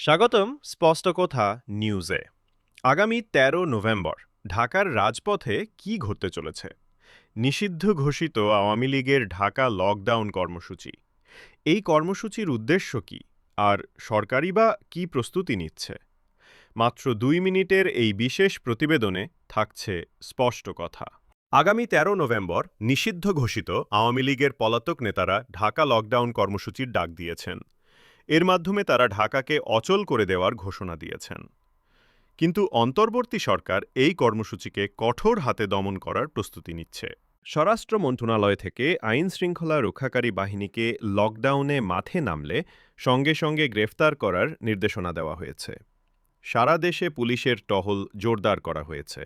স্বাগতম স্পষ্ট কথা নিউজে। আগামী ১৩ নভেম্বর ঢাকার রাজপথে কি ঘটতে চলেছে? নিষিদ্ধ ঘোষিত আওয়ামী লীগের ঢাকা লকডাউন কর্মসূচি। এই কর্মসূচির উদ্দেশ্য কি? আর সরকারি বা কি প্রস্তুতি নিচ্ছে? মাত্র দুই মিনিটের এই বিশেষ প্রতিবেদনে থাকছে স্পষ্ট কথা। আগামী ১৩ নভেম্বর নিষিদ্ধ ঘোষিত আওয়ামী লীগের পলাতক নেতারা ঢাকা লকডাউন কর্মসূচির ডাক দিয়েছেন। এর মাধ্যমে তারা ঢাকাকে অচল করে দেওয়ার ঘোষণা দিয়েছেন। কিন্তু অন্তর্বর্তী সরকার এই কর্মসূচিকে কঠোর হাতে দমন করার প্রস্তুতি নিচ্ছে। স্বরাষ্ট্র মন্ত্রণালয় থেকে আইন শৃঙ্খলা রক্ষাকারী বাহিনীকে লকডাউনে মাঠে নামলে সঙ্গে সঙ্গে গ্রেফতার করার নির্দেশনা দেওয়া হয়েছে। সারা দেশে পুলিশের টহল জোরদার করা হয়েছে।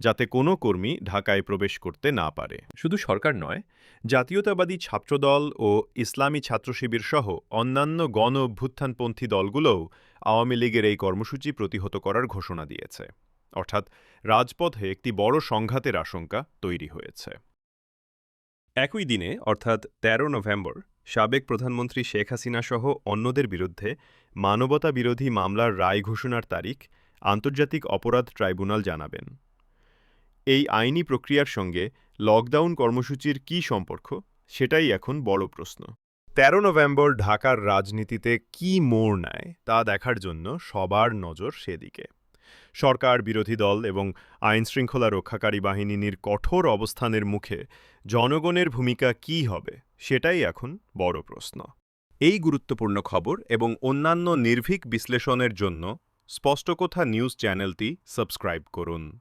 যাতে কোনো কর্মী ঢাকায় প্রবেশ করতে না পারে। শুধু সরকার নয়, জাতীয়তাবাদী ছাত্রদল ও ইসলামী ছাত্রশিবির সহ অন্যান্য গণ অভ্যুত্থানপন্থী দলগুলোও আওয়ামী লীগের এই কর্মসূচি প্রতিহত করার ঘোষণা দিয়েছে। অর্থাৎ রাজপথে একটি বড় সংঘাতের আশঙ্কা তৈরি হয়েছে। একই দিনে, অর্থাৎ ১৩ নভেম্বর, সাবেক প্রধানমন্ত্রী শেখ হাসিনা সহ অন্যদের বিরুদ্ধে মানবতা বিরোধী মামলার রায় ঘোষণার তারিখ আন্তর্জাতিক অপরাধ ট্রাইব্যুনাল জানাবেন। এই আইনি প্রক্রিয়ার সঙ্গে লকডাউন কর্মসূচির কী সম্পর্ক? সেটাই এখন বড় প্রশ্ন। ১৩ নভেম্বর ঢাকার রাজনীতিতে কি মোড় নেয় তা দেখার জন্য সবার নজর সেদিকে। সরকার, বিরোধী দল এবং আইনশৃঙ্খলা রক্ষাকারী বাহিনীর কঠোর অবস্থানের মুখে জনগণের ভূমিকা কী হবে, সেটাই এখন বড় প্রশ্ন। এই গুরুত্বপূর্ণ খবর এবং অন্যান্য নির্ভীক বিশ্লেষণের জন্য স্পষ্টকথা নিউজ চ্যানেলটি সাবস্ক্রাইব করুন।